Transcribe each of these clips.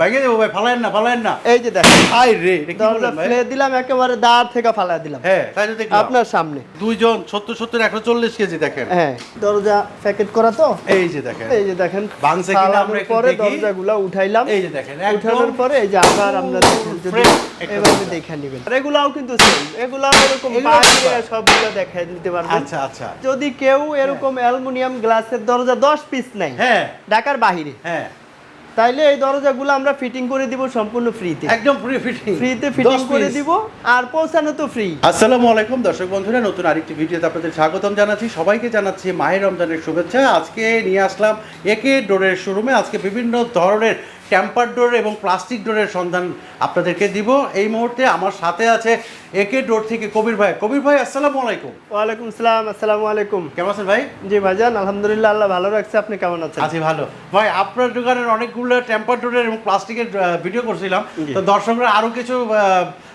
ভাইকে দেবো ভাই ফালায়েন না ফালায়েন না। এই যে দেখেন আই রে ফেলে দিলাম একেবারে দাঁড় থেকে ফালা দিলাম। হ্যাঁ তাই আপনার সামনে। দুইজন সত্তর সত্তর একশো চল্লিশ কেজি দেখেন। হ্যাঁ দরজা প্যাকেট করা তো? এই যে দেখেন। এই যে দেখেন ভাঙছে কিনা আমরা পরে। দরজাগুলো উঠাইলাম। এই যে দেখেন উঠানোর পরে এই যে আবার আমরা দরজা। দেখে নেবেন। এগুলাও কিন্তু সেম এগুলাও এরকম সবগুলো দেখাই নিতে পারবেন। আচ্ছা আচ্ছা। যদি কেউ এরকম অ্যালুমিনিয়াম গ্লাসের দরজা দশ পিস নেই হ্যাঁ। ঢাকার বাহিরে হ্যাঁ। তাইলে এই দরজাগুলো আমরা ফিটিং করে দিব সম্পূর্ণ ফ্রিতে একদম ফ্রি ফিটিং ফ্রিতে ফিটিং করে দিব আর পৌঁছানো তো ফ্রি আসসালামু আলাইকুম দর্শক বন্ধুরা নতুন আরেকটি ভিডিওতে আপনাদের স্বাগতম জানাচ্ছি। সবাইকে জানাচ্ছি মাহের রমজানের শুভেচ্ছা। আজকে নিয়ে আসলাম একে ডোরের শোরুমে। আজকে বিভিন্ন ধরনের টেম্পার ডোর এবং প্লাস্টিক ডোরের সন্ধান আপনাদেরকে দিব। এই মুহূর্তে আমার সাথে আছে একে ডোর থেকে কবির ভাই। কবির ভাই আসসালামু আলাইকুম। ওয়ালাইকুম সালাম আসসালামু আলাইকুম। কেমন আছেন ভাই? জি ভাইজান আলহামদুলিল্লাহ আল্লাহ ভালো রাখছে। আপনি কেমন আছেন? আছি ভালো। ভাই আপনার দোকানের অনেকগুলো ট্যাম্পার ডোরের এবং প্লাস্টিকের ভিডিও করছিলাম। তো দর্শকরা আরও কিছু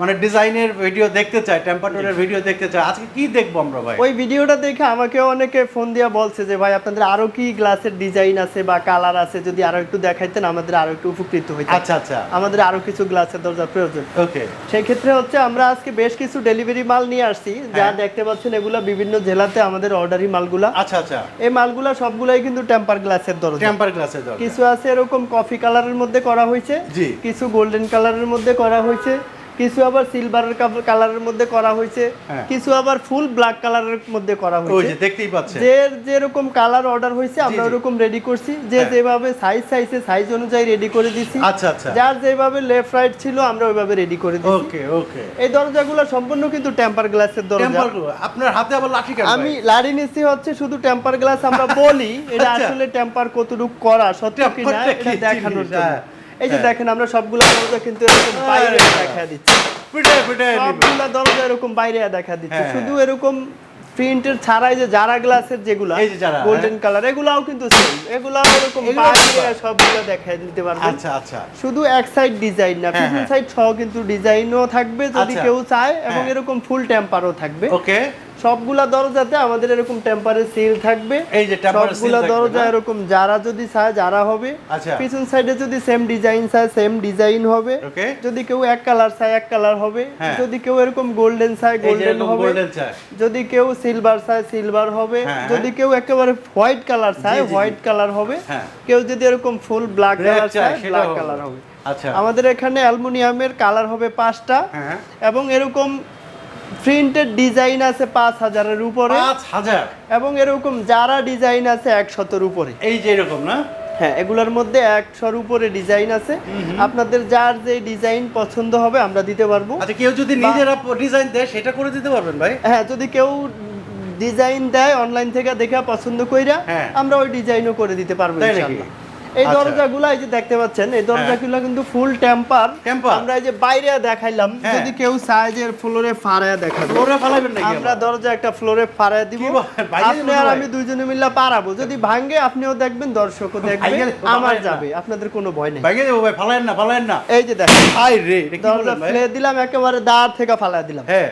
মানে ডিজাইনের ভিডিও দেখতে চায় টেম্পারটোরের ভিডিও দেখতে চায়। আজকে কি দেখব আমরা ভাই? ওই ভিডিওটা দেখে আমাকে অনেকে ফোন দিয়া বলছে যে ভাই আপনাদের আরও কি গ্লাসের ডিজাইন আছে বা কালার আছে? যদি আরও একটু দেখাইতেন আমাদের আরও একটু উপকৃত হইতাম আচ্ছা আচ্ছা। আমাদের আরও কিছু গ্লাসের দরজা প্রয়োজন। ওকে। সেই ক্ষেত্রে হচ্ছে আমরা আজকে বেশ কিছু ডেলিভারি মাল নিয়ে আসছি। যা হ্যাঁ। দেখতে পাচ্ছেন এগুলা বিভিন্ন জেলাতে আমাদের অর্ডারি মালগুলা। আচ্ছা আচ্ছা। এই মালগুলা সবগুলাই কিন্তু টেম্পার গ্লাসের দরজা। টেম্পার গ্লাসের দরকার কিছু আছে এরকম কফি কালারের মধ্যে করা হয়েছে। জি। কিছু গোল্ডেন কালারের মধ্যে করা হয়েছে। কিছু আবার সিলভারের কালারের মধ্যে করা হয়েছে হ্যাঁ। কিছু আবার ফুল ব্ল্যাক কালারের মধ্যে করা হয়েছে দেখতেই পাচ্ছেন যে যেরকম কালার অর্ডার হয়েছে আমরা। ওরকম রেডি করছি যে হ্যাঁ। যেভাবে সাইজ সাইজে সাইজ অনুযায়ী রেডি করে দিছি আচ্ছা আচ্ছা যার যেভাবে লেফট রাইট ছিল আমরা ওইভাবে রেডি করে দিছি ওকে ওকে এই দরজাগুলো সম্পূর্ণ কিন্তু টেম্পার গ্লাসের দরজা টেম্পার আপনার হাতে আবার লাঠি কেন আমি? লাড়ি নিচ্ছি হচ্ছে শুধু টেম্পার গ্লাস আমরা বলি এটা আচ্ছা। আসলে টেম্পার কতটুকু করা সত্য কি এটা দেখানোর জন্য হ্যাঁ। এই যে হ্যাঁ। দেখেন আমরা সবগুলো দরজা কিন্তু এরকম বাইরে। দেখা দিচ্ছি পিটায় নিব। সবগুলা দরজা এরকম বাইরে দেখা দিচ্ছি হ্যাঁ। শুধু এরকম প্রিন্টের ছাড়াই যে জারা গ্লাসের যেগুলা গোল্ডেন কালার এগুলাও কিন্তু সেম এগুলাও এরকম বাইরে। সবগুলো দেখাই দিতে পারবেন আচ্ছা আচ্ছা শুধু এক সাইড ডিজাইন না পিছন হ্যাঁ। সাইড সহ কিন্তু ডিজাইনও থাকবে যদি আচ্ছা। কেউ চায় এবং। এরকম ফুল টেম্পারও থাকবে ওকে সবগুলা দরজাতে আমাদের এরকম টেম্পারের সিল থাকবে। এই যে সবগুলা দরজা এরকম যারা যদি চায় যারা হবে। আচ্ছা। পিছন সাইডে যদি সেম ডিজাইন চায় সেম ডিজাইন হবে। যদি কেউ এক কালার চায় এক কালার হবে। হ্যাঁ। যদি কেউ এরকম গোল্ডেন চায় গোল্ডেন হবে। যদি কেউ সিলভার চায় সিলভার হবে। হ্যাঁ। যদি কেউ একেবারে হোয়াইট কালার চায়। হোয়াইট কালার হবে। হ্যাঁ। কেউ যদি এরকম ফুল ব্ল্যাক কালার চায়, ব্ল্যাক কালার হবে। আচ্ছা। আমাদের এখানে অ্যালুমিনিয়ামের কালার হবে পাঁচটা হ্যাঁ। এবং এরকম প্রিন্টেড ডিজাইন আছে পাঁচ হাজারের উপরে। পাঁচ হাজার? এবং এরকম যারা ডিজাইন আছে একশতর উপরে। এই যে এরকম না? হ্যাঁ এগুলোর মধ্যে একশোর উপরে ডিজাইন আছে। আপনাদের যার যে ডিজাইন পছন্দ হবে আমরা দিতে পারব। আচ্ছা কেউ যদি নিজেরা ডিজাইন দেয় সেটা করে দিতে পারবেন ভাই? হ্যাঁ যদি কেউ ডিজাইন দেয় অনলাইন থেকে দেখে পছন্দ কইরা হ্যাঁ। আমরা ওই ডিজাইনও করে দিতে পারব? ইনশাআল্লাহ। এই আচ্ছা। দরজাগুলো এই যে দেখতে পাচ্ছেন এই দরজাগুলো কিন্তু ফুল টেম্পার? আমরা এই যে বাইরে দেখাইলাম হ্যাঁ। যদি কেউ যে ফ্লোরে ফাড়ায় দেখাবো। ফ্লোরে ফেলাবেন নাকি আমরা দরজা একটা ফ্লোরে ফাড়ায় দিব। আপনি আর আমি দুইজনে মিলে পারাবো যদি ভাঙ্গে আপনিও দেখবেন দর্শকও দেখবে। আমার যাবে। আপনাদের কোনো ভয় নেই। ভাইকে দেবো ভাই ফালায়েন না ফালায়েন না। এই যে দেখেন আই রে দরজা ফেলে দিলাম একেবারে দাঁড় থেকে ফালায় দিলাম। হ্যাঁ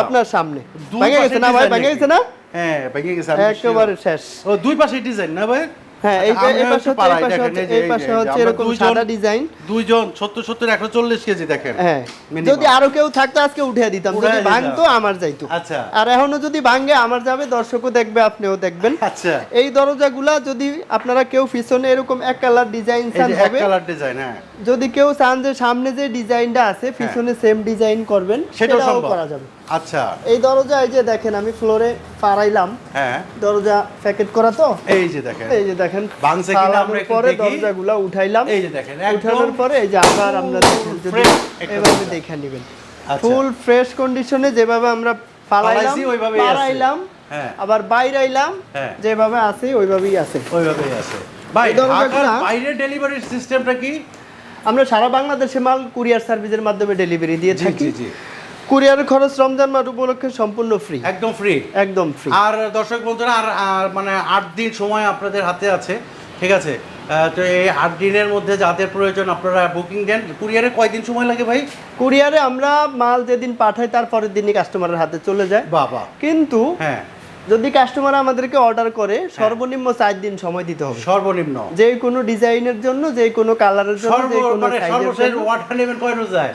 আপনার সামনে। ভেঙে গেছে না ভাই? ভেঙে? গেছে না? হ্যাঁ ভেঙে গেছে একেবারে শেষ। ও দুই পাশে ডিজাইন না ভাই? হ্যাঁ এই পাশে এই পাশে হচ্ছে এরকম সাদা ডিজাইন দুইজন কেজি দেখেন। হ্যাঁ যদি আরও কেউ থাকতো আজকে উঠিয়ে দিতাম। যদি ভাঙতো আমার যাইতো। আচ্ছা। আর এখনও যদি ভাঙে আমার যাবে দর্শকও দেখবে আপনিও দেখবেন। আচ্ছা। এই দরজাগুলা যদি আপনারা কেউ পিছনে এরকম এক কালার ডিজাইন চান যে এক কালার ডিজাইন হ্যাঁ। যদি কেউ চান যে সামনে যে ডিজাইনটা আছে পিছনে সেম ডিজাইন করবেন সেটাও করা যাবে। আচ্ছা। এই দরজা এই যে দেখেন আমি ফ্লোরে পারাইলাম হ্যাঁ। দরজা প্যাকেট করা তো? এই যে দেখেন। এই যে দেখেন ভাঙছে কিনা আমরা একটু পরে দরজাগুলো উঠাইলাম। এই যে দেখেন উঠানোর পরে এই যে আবার আমরা যদি এভাবে দেখে নেবেন। ফুল ফ্রেশ কন্ডিশনে যেভাবে আমরা আছে। পারাইলাম হ্যাঁ। আবার বাইরাইলাম হ্যাঁ। যেভাবে আছে ওইভাবেই আছে। ওইভাবেই আছে। ভাই ঢাকার বাইরে ডেলিভারির সিস্টেমটা কি? আমরা সারা বাংলাদেশে মাল কুরিয়ার সার্ভিসের মাধ্যমে ডেলিভারি দিয়ে থাকি। কুরিয়ার খরচ রমজান মাস উপলক্ষে সম্পূর্ণ ফ্রি একদম ফ্রি একদম ফ্রি আর দর্শক বন্ধুরা আর আর মানে আট দিন সময় আপনাদের হাতে আছে ঠিক আছে? তো এই আট দিনের মধ্যে যাদের প্রয়োজন আপনারা বুকিং দেন। কুরিয়ারে কয়দিন সময় লাগে ভাই? কুরিয়ারে আমরা মাল যেদিন পাঠাই তার পরের দিনই কাস্টমারের হাতে চলে যায়। বাবা কিন্তু হ্যাঁ। যদি কাস্টমার আমাদেরকে অর্ডার করে সর্বনিম্ন চার দিন সময় দিতে হবে। সর্বনিম্ন। যে কোনো ডিজাইনের জন্য যে কোনো কালারের জন্য যে কোনো মানে সর্বশেষ জন্য। নেবেন কয় রোজ যায়?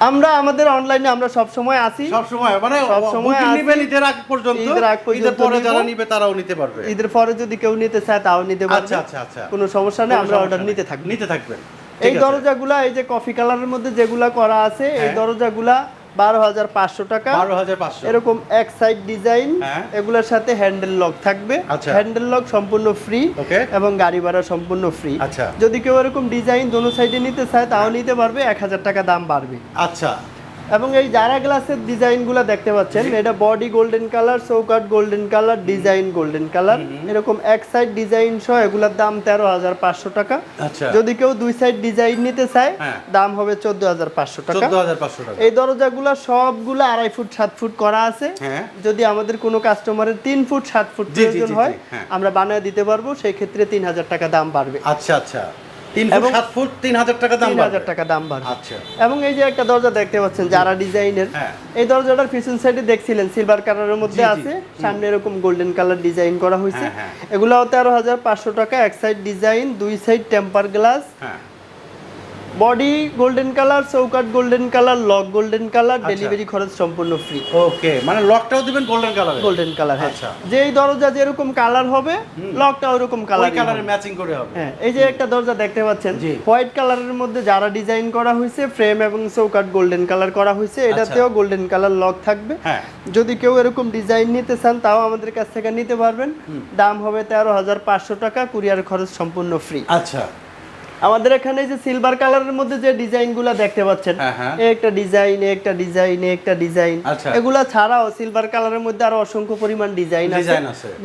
আমরা আমাদের অনলাইনে আমরা সব সময় আসি। সব সময় মানে সব সময়। নিবেন ঈদের আগ পর্যন্ত ঈদের আগ পর্যন্ত ঈদের পরে যারা নিবে তারাও নিতে পারবে। ঈদের পরে যদি কেউ নিতে চায় তাও নিতে পারবে। আচ্ছা আচ্ছা আচ্ছা। কোনো সমস্যা নেই আমরা অর্ডার নিতে থাকব। নিতে থাকবেন। এই দরজাগুলা এই যে কফি কালারের মধ্যে যেগুলা করা আছে এই হ্যাঁ। দরজাগুলা বারো হাজার পাঁচশো টাকা। বারো হাজার পাঁচশো। এরকম এক সাইড ডিজাইন হ্যাঁ। এগুলোর সাথে হ্যান্ডেল লক থাকবে। আচ্ছা। হ্যান্ডেল লক সম্পূর্ণ ফ্রি এবং গাড়ি ভাড়া সম্পূর্ণ ফ্রি আচ্ছা। যদি কেউ এরকম ডিজাইন দোনো সাইডে নিতে চায় তাও নিতে পারবে এক হাজার টাকা দাম বাড়বে। আচ্ছা। এবং এই জারা গ্লাসের ডিজাইনগুলো দেখতে পাচ্ছেন এটা বডি গোল্ডেন কালার চৌকাট golden colour design golden colour. এরকম এক সাইড ডিজাইন সহ এগুলোর দাম তেরো হাজার পাঁচশো টাকা। আচ্ছা। যদি কেউ দুই সাইড ডিজাইন নিতে চায় হ্যাঁ। দাম হবে চোদ্দ হাজার পাঁচশো টাকা। এই দরজাগুলো সবগুলো আড়াই ফুট সাত ফুট করা আছে। হ্যাঁ। যদি আমাদের কোনো কাস্টমারের তিন ফুট সাত ফুট প্রয়োজন হয় হ্যাঁ। আমরা বানিয়ে দিতে পারব সেই ক্ষেত্রে তিন হাজার টাকা দাম বাড়বে। আচ্ছা আচ্ছা। ফুট টাকা দাম টাকা দাম আচ্ছা। এবং এই যে একটা দরজা দেখতে পাচ্ছেন যারা ডিজাইনের হ্যাঁ। এই দরজাটার পিছন সাইডে দেখছিলেন সিলভার কালারের মধ্যে। আছে সামনে এরকম গোল্ডেন কালার ডিজাইন করা হয়েছে। হ্যাঁ, হ্যাঁ। এগুলাও তেরো হাজার পাঁচশো টাকা এক সাইড ডিজাইন দুই side temper glass body golden colour চৌকাট golden colour lock golden colour আচ্ছা। ডেলিভারি খরচ সম্পূর্ণ ফ্রি ওকে মানে লকটাও দিবেন গোল্ডেন কালার গোল্ডেন কালার আচ্ছা। যেই দরজা যেরকম কালার হবে লকটা ওরকম ওই কালার কালারে ম্যাচিং করে হবে। হ্যাঁ এই যে একটা দরজা দেখতে পাচ্ছেন। হোয়াইট কালারের মধ্যে যারা ডিজাইন করা হয়েছে ফ্রেম এবং চৌকাট গোল্ডেন কালার করা হয়েছে এটাতেও গোল্ডেন কালার লক থাকবে। হ্যাঁ। যদি কেউ এরকম ডিজাইন নিতে চান তাও আমাদের কাছ থেকে নিতে পারবেন। দাম হবে তেরো হাজার পাঁচশো টাকা কুরিয়ার খরচ সম্পূর্ণ ফ্রি আচ্ছা। আমাদের এখানে যে সিলভার কালারের মধ্যে যে ডিজাইনগুলো দেখতে পাচ্ছেন হ্যাঁ, হ্যাঁ। একটা ডিজাইন একটা ডিজাইন একটা ডিজাইন আচ্ছা। এগুলা ছাড়াও সিলভার কালারের মধ্যে আরও অসংখ্য পরিমাণ ডিজাইন আছে।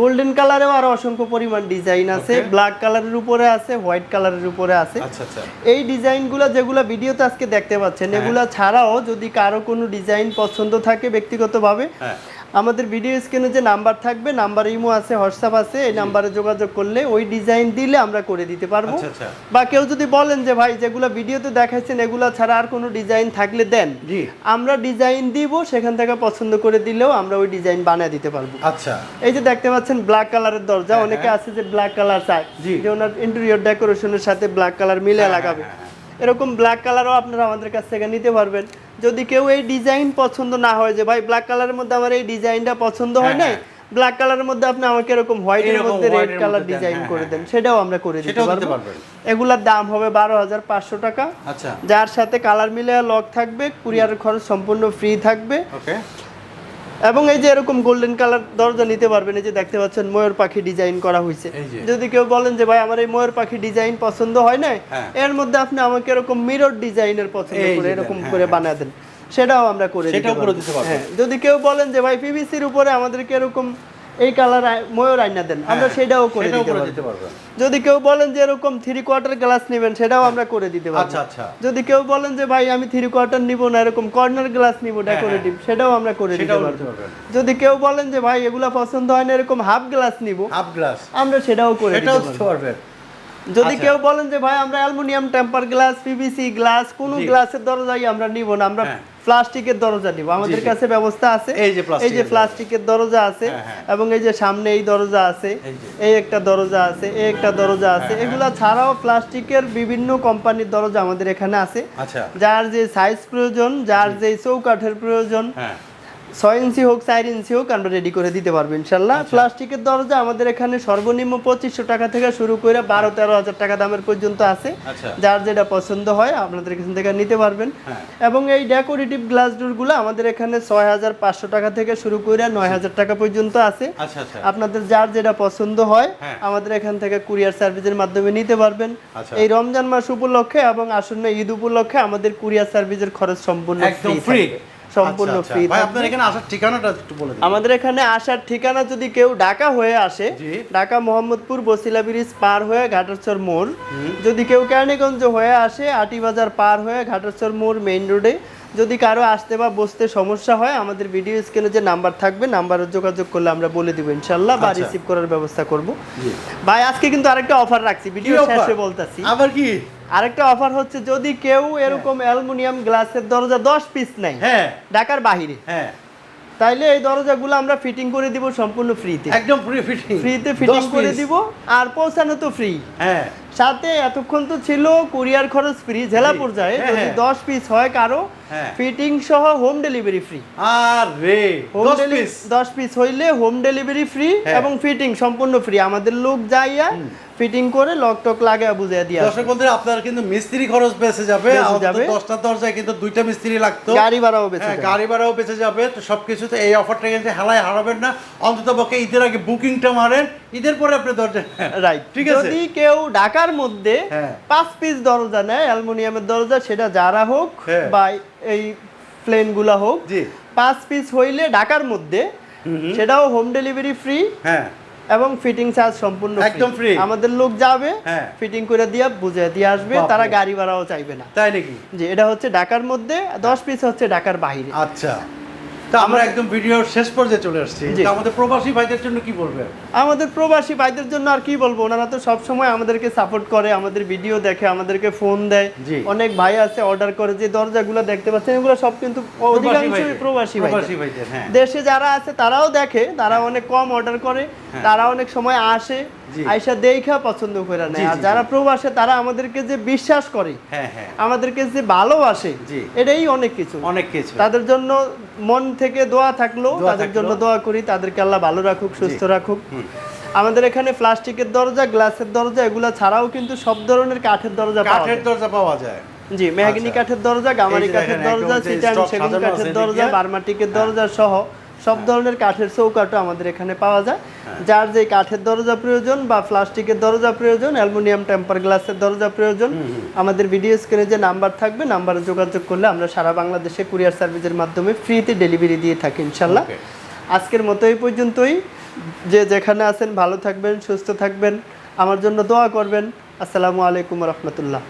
গোল্ডেন কালারেও আরও অসংখ্য পরিমাণ ডিজাইন আছে। ব্ল্যাক কালারের উপরে আছে হোয়াইট কালারের উপরে আছে। আচ্ছা আচ্ছা। এই ডিজাইনগুলো যেগুলো ভিডিওতে আজকে দেখতে পাচ্ছেন হ্যাঁ। এগুলা ছাড়াও যদি কারও কোনো ডিজাইন পছন্দ থাকে ব্যক্তিগতভাবে আমাদের ভিডিও স্ক্রিনে যে নাম্বার থাকবে নাম্বার ইমো আছে হোয়াটসঅ্যাপ আছে এই নাম্বারে যোগাযোগ করলে ওই ডিজাইন দিলে আমরা করে দিতে পারব। আচ্ছা আচ্ছা। বা কেউ যদি বলেন যে ভাই যেগুলো ভিডিওতে দেখাচ্ছেন এগুলা ছাড়া আর কোনো ডিজাইন থাকলে দেন। জি। আমরা ডিজাইন দিব সেখান থেকে পছন্দ করে দিলেও আমরা ওই ডিজাইন বানিয়ে দিতে পারব। আচ্ছা। এই যে দেখতে পাচ্ছেন ব্ল্যাক কালারের দরজা হ্যাঁ, অনেকে আছে যে ব্ল্যাক কালার চায়। যে ওনার ইন্টেরিয়র ডেকোরেশনের সাথে ব্ল্যাক কালার মিলে হ্যাঁ, লাগাবে। হ্যাঁ, এরকম ব্ল্যাক কালারও আপনারা আমাদের কাছ থেকে নিতে পারবেন। যদি কেউ এই ডিজাইন পছন্দ না হয় যে ভাই ব্ল্যাক কালারের মধ্যে আমার এই ডিজাইনটা পছন্দ হয় না ব্ল্যাক কালারের মধ্যে আপনি আমাকে এরকম হোয়াইটের মধ্যে রেড কালার ডিজাইন করে হ্যাঁ, দেন সেটাও আমরা করে দিতে পারব। এগুলার দাম হবে বারো হাজার পাঁচশো টাকা। আচ্ছা। যার সাথে কালার মিলে লক থাকবে কুরিয়ারের খরচ সম্পূর্ণ ফ্রি থাকবে। ওকে এবং এই যে এরকম গোল্ডেন কালার দরজা নিতে পারবেন এই যে দেখতে পাচ্ছেন ময়ূর পাখি ডিজাইন করা হয়েছে যদি কেউ বলেন যে ভাই আমার এই ময়ূর পাখি ডিজাইন পছন্দ হয় না হ্যাঁ। এর মধ্যে আপনি আমাকে এরকম মিরর ডিজাইনের পছন্দ করে এরকম হ্যাঁ, করে হ্যাঁ। বানিয়ে দেন সেটাও আমরা করে দিতে পারব। যদি কেউ বলেন যে ভাই পিভিসির উপরে আমাদেরকে এরকম এই কালার ময়ূর আইনা দেন আমরা হ্যাঁ, সেটাও করে দিতে পারব। যদি কেউ বলেন যে এরকম থ্রি কোয়ার্টার গ্লাস নেবেন সেটাও আমরা করে দিতে পারব। আচ্ছা আচ্ছা। যদি কেউ বলেন যে ভাই আমি থ্রি কোয়ার্টার নিব না এরকম কর্নার গ্লাস নিব ডেকোরেটিভ সেটাও আমরা করে দিতে পারব। যদি কেউ বলেন যে ভাই এগুলা পছন্দ হয় না এরকম হাফ গ্লাস নিব হাফ গ্লাস আমরা সেটাও করে দিতে পারব। যদি আচ্ছা। কেউ বলেন যে ভাই আমরা aluminium temper glass PVC glass কোন গ্লাসের দরজাই আমরা নিব না আমরা হ্যাঁ। প্লাস্টিকের দরজা নিব। আমাদের কাছে ব্যবস্থা আছে। এই যে এই যে প্লাস্টিকের দরজা আছে হ্যাঁ, হ্যাঁ। এবং এই যে সামনে এই দরজা আছে এই একটা দরজা আছে এই একটা দরজা আছে। হ্যাঁ। এগুলা ছাড়াও প্লাস্টিকের বিভিন্ন কোম্পানির দরজা আমাদের এখানে আছে। আচ্ছা। যার যে সাইজ প্রয়োজন যার যে চৌকাঠের প্রয়োজন ছয় ইঞ্চি হোক চার ইঞ্চি হোক আমরা রেডি করে দিতে পারব ইনশাল্লাহ আচ্ছা। প্লাস্টিকের দরজা আমাদের এখানে সর্বনিম্ন পঁচিশশো টাকা থেকে শুরু করে বারো তেরো হাজার টাকা দামের পর্যন্ত আছে। আচ্ছা। যার যেটা পছন্দ হয় আপনাদের এখান থেকে নিতে পারবেন। হ্যাঁ। এবং এই ডেকোরেটিভ গ্লাস ডোরগুলো আমাদের এখানে ছয় হাজার পাঁচশো টাকা থেকে শুরু করে নয় হাজার টাকা পর্যন্ত আছে। আচ্ছা আপনাদের যার যেটা পছন্দ হয় হ্যাঁ। আমাদের এখান থেকে কুরিয়ার সার্ভিসের মাধ্যমে নিতে পারবেন। এই রমজান মাস উপলক্ষে এবং আসন্ন ঈদ উপলক্ষে আমাদের কুরিয়ার সার্ভিসের খরচ সম্পূর্ণ ফ্রি সম্পূর্ণ ফ্রি ভাই আপনার এখানে আসার ঠিকানাটা একটু বলে দিন। আমাদের এখানে আসার ঠিকানা যদি কেউ ঢাকা হয়ে আসে ঢাকা মোহাম্মদপুর বসিলা ব্রিজ পার হয়ে ঘাটারচর মোড়। যদি কেউ কেরানীগঞ্জ হয়ে আসে আটি বাজার পার হয়ে ঘাটারচর মোড় মেইন রোডে যদি কারও আসতে বা বসতে সমস্যা হয় আমাদের ভিডিও স্ক্রিনে যে নাম্বার থাকবে নাম্বারে যোগাযোগ করলে আমরা বলে দিব ইনশাল্লাহ বা আচ্ছা। রিসিভ করার ব্যবস্থা করব। ভাই আজকে কিন্তু আরেকটা অফার রাখছি ভিডিও? শেষে বলতাছি। আবার কি? আরেকটা অফার হচ্ছে যদি কেউ এরকম অ্যালুমিনিয়াম গ্লাসের দরজা দশ পিস নেয় হ্যাঁ। ঢাকার বাহিরে হ্যাঁ। তাইলে এই দরজাগুলো আমরা ফিটিং করে দিব সম্পূর্ণ ফ্রিতে একদম ফ্রি ফিটিং ফ্রিতে ফিটিং করে দিব আর পৌঁছানো তো ফ্রি হ্যাঁ। সাথে এতক্ষণ তো ছিল কুরিয়ার খরচ ফ্রি জেলা। পর্যায়ে হ্যাঁ, যদি হ্যাঁ। দশ পিস হয় কারও হ্যাঁ। ফিটিং সহ হোম ডেলিভারি ফ্রি আর রে হোম দশ ডেলিভারি পিস দশ পিস হইলে হোম ডেলিভারি ফ্রি হ্যাঁ। এবং ফিটিং সম্পূর্ণ ফ্রি আমাদের লোক যাইয়া ফিটিং করে লক টক লাগা বুঝিয়ে দিয়ে। দর্শক বন্ধুরা আপনার কিন্তু মিস্ত্রি খরচ বেঁচে যাবে যাবে। দশটা দরজায় কিন্তু দুইটা মিস্ত্রি লাগতো গাড়ি ভাড়াও বেঁচে হ্যাঁ, যাবে। গাড়ি ভাড়াও বেঁচে যাবে তো সবকিছুতে এই অফারটা কিন্তু হেলায় হারাবেন না অন্তত পক্ষে ঈদের আগে বুকিংটা মারেন ঈদের পরে আপনি দরজা রাইট ঠিক আছে যদি কেউ ঢাকার মধ্যে হ্যাঁ। পাঁচ পিস দরজা নেয় অ্যালুমিনিয়ামের দরজা সেটা যারা হোক হ্যাঁ। বা এই প্লেনগুলা হোক পাঁচ পিস হইলে ঢাকার মধ্যে সেটাও হোম ডেলিভারি ফ্রি হ্যাঁ। এবং ফিটিং চার্জ সম্পূর্ণ একদম ফ্রি আমাদের লোক যাবে হ্যাঁ। ফিটিং করে দিয়ে বুঝে দিয়ে আসবে তারা গাড়ি ভাড়াও চাইবে না। তাই নাকি? যে এটা হচ্ছে ঢাকার মধ্যে দশ পিস হচ্ছে ঢাকার বাইরে। আচ্ছা। তো আমরা একদম ভিডিওর শেষ পর্যায়ে চলে আসছি। আমাদের প্রবাসী ভাইদের জন্য কি বলবেন আমাদের প্রবাসী ভাইদের জন্য আর কি বলব? ওনারা তো সব সময় আমাদেরকে সাপোর্ট করে আমাদের ভিডিও দেখে আমাদেরকে ফোন দেয়। অনেক ভাই আছে অর্ডার করে যে দরজাগুলো দেখতে পাচ্ছেন এগুলো সব কিন্তু অধিকাংশই প্রবাসী ভাই প্রবাসী ভাইদের হ্যাঁ। দেশে যারা আছে তারাও দেখে তারা অনেক কম অর্ডার করে তারা অনেক সময় আসে। আইসা দেখা পছন্দ করে নেয়। আর যারা প্রবাসে তারা আমাদেরকে যে বিশ্বাস করে হ্যাঁ হ্যাঁ। আমাদেরকে যে ভালোবাসে এটাই অনেক কিছু। অনেক কিছু। তাদের জন্য মন থেকে দোয়া থাকল তাদের জন্য দোয়া করি তাদেরকে আল্লাহ ভালো রাখুক সুস্থ রাখুক। আমাদের এখানে প্লাস্টিকের দরজা গ্লাসের দরজা এগুলা ছাড়াও কিন্তু সব ধরনের কাঠের দরজা কাঠের দরজা পাওয়া যায়। জি মেহগিনি আচ্ছা। কাঠের দরজা গামারি কাঠের দরজা সিটান সেগুন কাঠের দরজা। বার্মাটিকের দরজা সহ সব ধরনের কাঠের চৌকাঠও আমাদের এখানে পাওয়া যায়। যার যে কাঠের দরজা প্রয়োজন বা প্লাস্টিকের দরজা প্রয়োজন অ্যালুমিনিয়াম টেম্পার গ্লাসের দরজা প্রয়োজন আমাদের ভিডিও স্ক্রিনে যে নাম্বার থাকবে নাম্বারে যোগাযোগ করলে আমরা সারা বাংলাদেশে কুরিয়ার সার্ভিসের মাধ্যমে ফ্রিতে ডেলিভারি দিয়ে থাকি ইনশাল্লাহ। আজকের মতো এই পর্যন্তই। যে যেখানে আছেন ভালো থাকবেন সুস্থ থাকবেন। আমার জন্য দোয়া করবেন। আসসালামু আলাইকুম রহমতুল্লাহ।